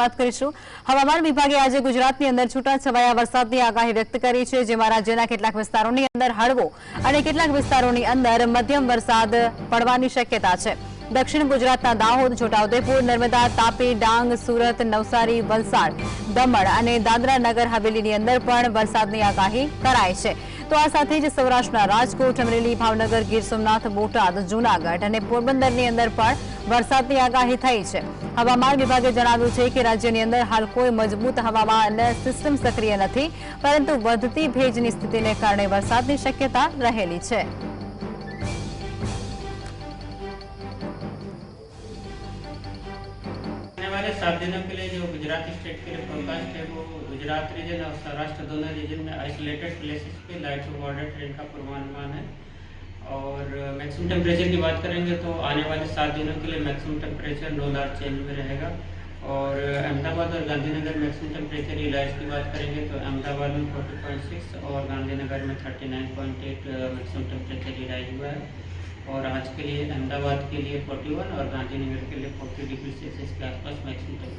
વાત કરીશું. હવામાન વિભાગે આજે ગુજરાતની અંદર છૂટાછવાયા વરસાદની આગાહી વ્યક્ત કરી છે, જેમાં રાજ્યના કેટલાક વિસ્તારોની અંદર હળવો અને કેટલાક વિસ્તારોની અંદર મધ્યમ વરસાદ પડવાની શક્યતા છે. દક્ષિણ ગુજરાતના દાહોદ, છોટાઉદેપુર, નર્મદા, તાપી, ડાંગ, સુરત, નવસારી, વલસાડ, દમણ અને દાદરા નગર હવેલીની અંદર પણ વરસાદની આગાહી કરાઈ છે. તો આ સાથે જ સૌરાષ્ટ્રના રાજકોટ, અમરેલી, ભાવનગર, ગીર સોમનાથ, બોટાદ, જૂનાગઢ અને પોરબંદરની અંદર પણ વરસાદની આગાહી થઈ છે. હવામાન વિભાગે જણાવ્યું છે કે રાજ્યની અંદર હાલ કોઈ મજબૂત હવામાન સિસ્ટમ સક્રિય નથી, પરંતુ વધતી ભેજની સ્થિતિને કારણે વરસાદની શક્યતા રહેલી છે. वाले सात दिनों के लिए जो गुजरात स्टेट के लिए फोरकास्ट है, वो गुजरात रीजन और सौराष्ट्र दोनों रीजन में आइसोलेटेड प्लेसेस पे लाइट टू मॉडरेट रेन का पूर्वानुमान है। और मैक्सिमम टेम्परेचर की बात करेंगे तो आने वाले सात दिनों के लिए maximum temperature no large change में रहेगा। और अहमदाबाद और गांधीनगर मैक्सिमम टेम्परेचर रिलाइज की बात करेंगे तो अहमदाबाद में 40.6 और गांधीनगर में 39.8 मैक्सिमम टेम्परेचर रिलाइज हुआ है। और आज के लिए अहमदाबाद के लिए 41 और गांधीनगर के लिए 40 डिग्री सेल्सियस के आसपास मैक्सिमम